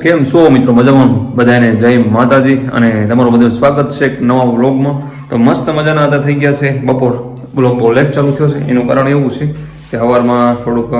કેમ છો મિત્રો મજામાં? બધાને જય માતાજી અને તમારું બધું સ્વાગત છે એક નવા વ્લોગમાં. તો મસ્ત મજાના હતા, થઈ ગયા છે બપોર. બ્લોગ બહુ લેટ ચાલુ થયો છે. એનું કારણ એવું છે કે સવારમાં થોડુંક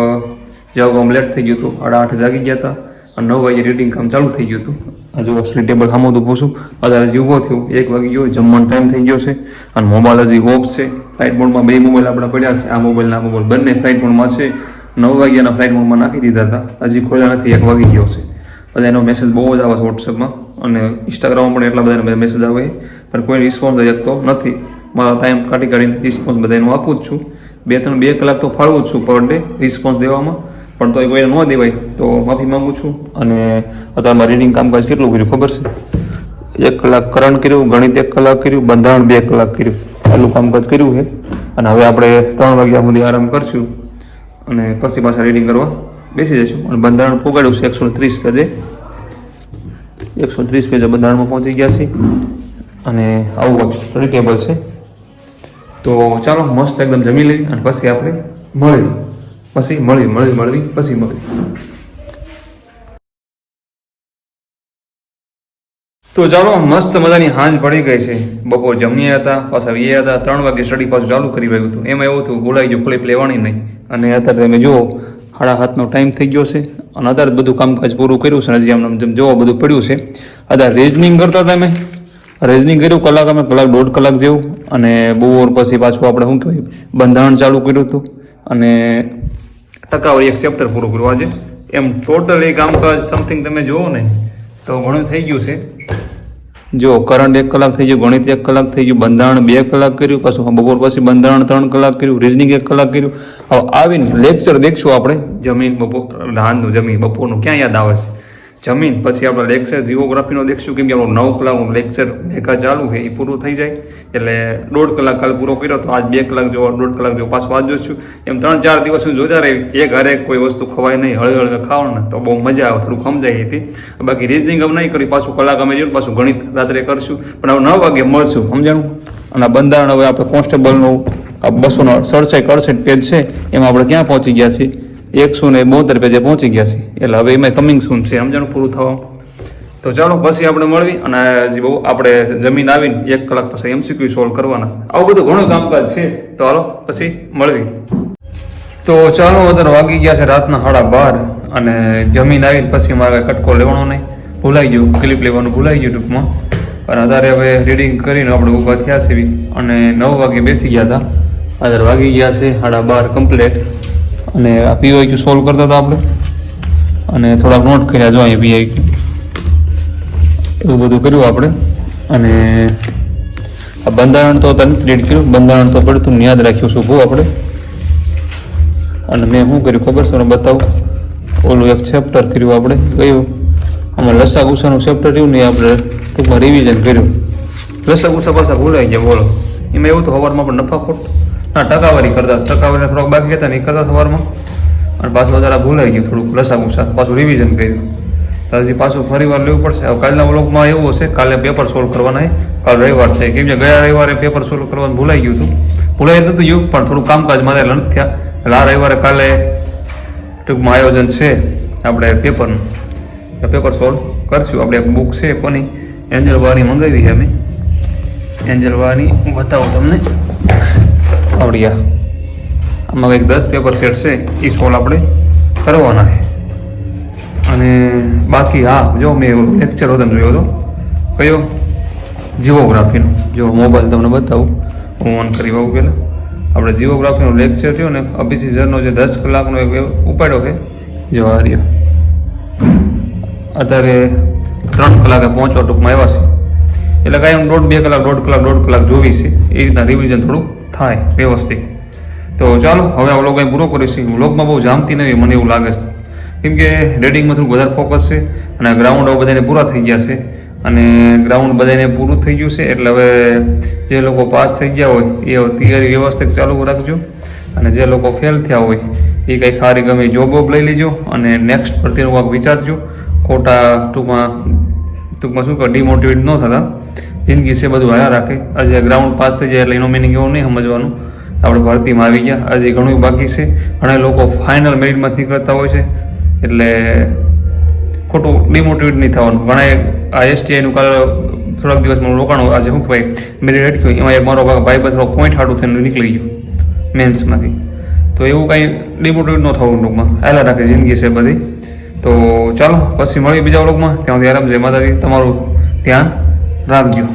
જવાબ લેટ થઈ ગયું હતું આડા આઠ જાગી ગયા હતા અને નવ વાગે રીડિંગ કામ ચાલુ થઈ ગયું હતું. હજુ સ્લીપ ટેબલ સામું તો પૂછું અત્યારે હજી ઊભો થયું. એક વાગી ગયો, જમવાનો ટાઈમ થઈ ગયો છે. અને મોબાઈલ હજી ઓફ છે. ફ્લાઇટ મોડમાં બે મોબાઈલ આપણા પડ્યા છે. આ મોબાઈલ ના મોબાઈલ બંને ફ્લાઇટ મોડમાં છે. નવ વાગ્યાના ફ્લાઇટ મોડમાં નાખી દીધા હતા. હજી ખોલ્યા નથી. એક વાગી ગયો છે. બધા એનો મેસેજ બહુ જ આવે છે વોટ્સએપમાં અને ઇન્સ્ટાગ્રામમાં પણ એટલા બધા મેસેજ આવે. પણ કોઈ રિસ્પોન્સ શકતો નથી. મારો ટાઈમ કાઢી કાઢીને રિસ્પોન્સ બધા એનું આપું જ છું. બે ત્રણ, બે કલાક તો ફાળવું જ છું પર ડે રિસ્પોન્સ દેવામાં. પણ તોય કોઈને ન દેવાય. તો માફી માંગુ છું. અને અત્યારે મારે રીડિંગ કામકાજ કેટલું કર્યું ખબર છે? એક કલાક કરણ કર્યું, ગણિત એક કલાક કર્યું, બંધારણ બે કલાક કર્યું. આટલું કામકાજ કર્યું છે. અને હવે આપણે ત્રણ વાગ્યા સુધી આરામ કરશું. અને પછી પાછા રીડિંગ કરવા. બેસી જઈશું અને બંધારણ પોગાડ્યું છે એકસો ત્રીસ પેજે. એકસો ત્રીસ પેજે બંધારણમાં પહોંચી ગયા છે અને આવું કંઈક સ્ટડી ટેબલ છે. તો ચાલો, મસ્ત એકદમ જમી લઈએ અને પછી આપણે મળી પછી મળી મળી મળવી પછી મળી. તો ચાલો, મસ્ત મજાની હાંજ પડી ગઈ છે. બપોર જમ્યા હતા, પાછા વ્યા હતા. ત્રણ વાગે સ્ટડી પાછું ચાલુ કરી રહ્યું હતું. એમાં એવું થયું બોલાઈ ગયું ક્લિપ લેવાની નહીં. અને અત્યારે તમે જુઓ સાડા હાથનો ટાઈમ થઈ ગયો છે. અને અત્યારે બધું કામકાજ પૂરું કર્યું છે હજી આમ જેમ જોવો બધું પડ્યું છે. અત્યારે રેઝનિંગ કરતા હતા મેં રીઝનિંગ કર્યું કલાક અમે, કલાક દોઢ કલાક જેવું. અને બપોર પછી પાછું આપણે શું કહેવાય, બંધારણ ચાલુ કર્યું હતું. અને ટકાવારી એક ચેપ્ટર પૂરું કર્યું આજે. એમ ટોટલ એ કામકાજ સમથિંગ તમે જુઓ ને, તો ઘણું થઈ ગયું છે. જો કરંટ એક કલાક થઈ ગયું, ગણિત એક કલાક થઈ ગયું, બંધારણ બે કલાક કર્યું પાછું બપોર પછી બંધારણ ત્રણ કલાક કર્યું રિઝનિંગ એક કલાક કર્યું. હવે આવીને લેક્ચર દેખશું આપણે, જમીન બપોર રાહનનું જમીન બપોરનું ક્યાં યાદ આવે છે? જમીન, પછી આપણે લેક્ચર જીઓગ્રાફીનો દેખશું, કેમ કે આપણો નવ કલાકનું લેક્ચર ભેગા ચાલુ છે, એ પૂરું થઈ જાય. એટલે દોઢ કલાક કાલ પૂરો કર્યો તો આજ બે કલાક જેવો, દોઢ કલાક જેવો પાછું આજ જોઈશું. એમ ત્રણ ચાર દિવસ હું જોતા રહી, એક હરેક કોઈ વસ્તુ ખવાય નહીં હળગે હળગે ખાવાનું, તો બહુ મજા આવે થોડું સમજાય હતી બાકી રીઝનિંગ અમે નહીં કરી, પાછું કલાક અમે જોયું પાછું ગણિત રાત્રે કરશું. પણ હવે નવ વાગે મળશું, સમજાણું? અને બંધારણ હવે આપણે કોન્સ્ટેબલનું બસોનો સડસઠ અડસઠ પેજ છે, એમાં આપણે ક્યાં પહોંચી ગયા છીએ? એકસો ને બોતેર પેજે પહોંચી ગયા છીએ. એટલે હવે એમાં કમિંગ સૂન છે. સમજણ પૂરું થવા. તો ચાલો, પછી આપણે મળવી અને હજી બહુ આપણે જમીન આવીને એક કલાક પછી એમસીક્યુ સોલ્વ કરવાના છે. આવું બધું ઘણું કામકાજ છે. તો હાલો, પછી મળવી. તો ચાલો અત્યારે વાગી ગયા છે રાતના સાડા બાર અને જમીન આવીને પછી મારે કટકો લેવાનો નહીં. ભૂલાઈ ગયું. ક્લિપ લેવાનું ભૂલાઈ ગયું ટૂંકમાં. અને અત્યારે હવે રીડિંગ કરીને આપણે ઊભા થયા છે અને નવ વાગે બેસી ગયા હતા. અત્યારે વાગી ગયા છે સાડા બાર કમ્પ્લેટ અને આ પીઓક્યુ સોલ્વ કરતા હતા આપણે. અને થોડાક નોટ કર્યા, જો અહીંયા પીઆઈક્યુ એવું બધું કર્યું આપણે. અને આ બંધારણ તો તને રીડ કર્યું. બંધારણ તો પડતું યાદ રાખ્યું શું આપણે. અને મેં શું કર્યું ખબર છે? બતાવું. ઓલું એક ચેપ્ટર કર્યું આપણે. કયું આમાં લસા ગુસાનું ચેપ્ટર રહ્યું ને આપણે ટૂંકમાં રિવિઝન કર્યું. લસા ગુસા પાછા ભૂલાઈ ગયા, બોલો. એમાં એવું તો સવારમાં પણ નફાખોટ. ના ટકાવારી કરતા. ટકાવારીને થોડાક બાકી હતા ને એ કરતા સવારમાં. અને પાછું વધારે ભૂલાઈ ગયું થોડુંક લસા ગુસા પાછું રિવિઝન કર્યું. તો હજી પાછું ફરી વાર લેવું પડશે. હવે કાલના વ્લોગમાં એવું હશે, કાલે પેપર સોલ્વ કરવાના કાલ રવિવાર છે. કેમ કે ગયા રવિવારે પેપર સોલ્વ કરવાનું ભૂલાઈ ગયું હતું. ભૂલાઈ નતું ગયું, પણ થોડું કામકાજ મારે નથી થયા. એટલે આ રવિવારે કાલે ટૂંકમાં આયોજન છે આપણે પેપરનું પેપર સોલ્વ કરશું. આપણે એક બુક છે કોની? એન્જલ વારની મંગાવી છે અમે. એન્જલ વારની બતાવું તમને. આવડી આ. આમાં કંઈક દસ પેપર સેટ છે એ સોલ્વ આપણે કરવાના છે. અને બાકી હા જો મેં લેક્ચર હતો જોયો હતો કયો? જીઓગ્રાફીનો જો મોબાઈલ તમને બતાવું. હું ઓન કરી આવું પહેલાં આપણે જીઓગ્રાફીનો લેક્ચર થયો ને અભિષી સરનો જે દસ કલાકનો એક ઉપાડ્યો છે જો આ અત્યારે ત્રણ કલાકે પહોંચવા ટૂંકમાં આવ્યા છે. એટલે કાંઈ દોઢ બે કલાક, દોઢ કલાક દોઢ કલાક જોવી છે. એ રીતના રિવિઝન થોડુંક થાય, વ્યવસ્થિત. તો ચાલો, હવે આ વ્લોગ અહીં પૂરો કરીશું. વ્લોગમાં બહુ જામતી નહીં મને એવું લાગે છે. કેમ કે રેડિંગમાં થોડું વધારે ફોકસ છે અને ગ્રાઉન્ડ હવે બધાને પૂરા થઈ ગયા છે. અને ગ્રાઉન્ડ બધાને પૂરું થઈ ગયું છે, એટલે હવે જે લોકો પાસ થઈ ગયા હોય, એ તૈયારી વ્યવસ્થિત ચાલુ રાખજો. અને જે લોકો ફેલ થયા હોય, એ કંઈ સારી ગમે જોબ વોબ લઈ લેજો અને નેક્સ્ટ પરથી કાંઈક વિચારજો. ખોટા ટૂંકમાં ટૂંકમાં શું કહો ડિમોટિવેટ ન થતા. જિંદગી છે, બધું હાયા રાખે. આજે ગ્રાઉન્ડ પાસ થઈ જાય એટલે એનો મિનિંગ એવું નહીં સમજવાનું. આપણે ભરતીમાં આવી ગયા. હજી ઘણું બાકી છે. ઘણા લોકો ફાઇનલ મેરિટમાં નીકળતા હોય છે. એટલે ખોટું ડિમોટિવેટ નહીં થવાનું. ઘણા આ એસટીઆઈનું કાલે થોડાક દિવસમાં રોકાણો આજે શું કહેવાય? મેરિટ અટક્યું એમાં એક મારો ભાઈ થોડો પોઈન્ટ હાડું થઈને નીકળી ગયું મેન્સમાંથી તો એવું કાંઈ ડિમોટિવેટ ન થવું ટૂંકમાં આલા રાખે જિંદગી છે બધી. તો ચાલો, પછી મળીએ બીજા વ્લોગમાં ત્યાં સુધી આરામ, જય માતાજી. તમારું ધ્યાન રાખજો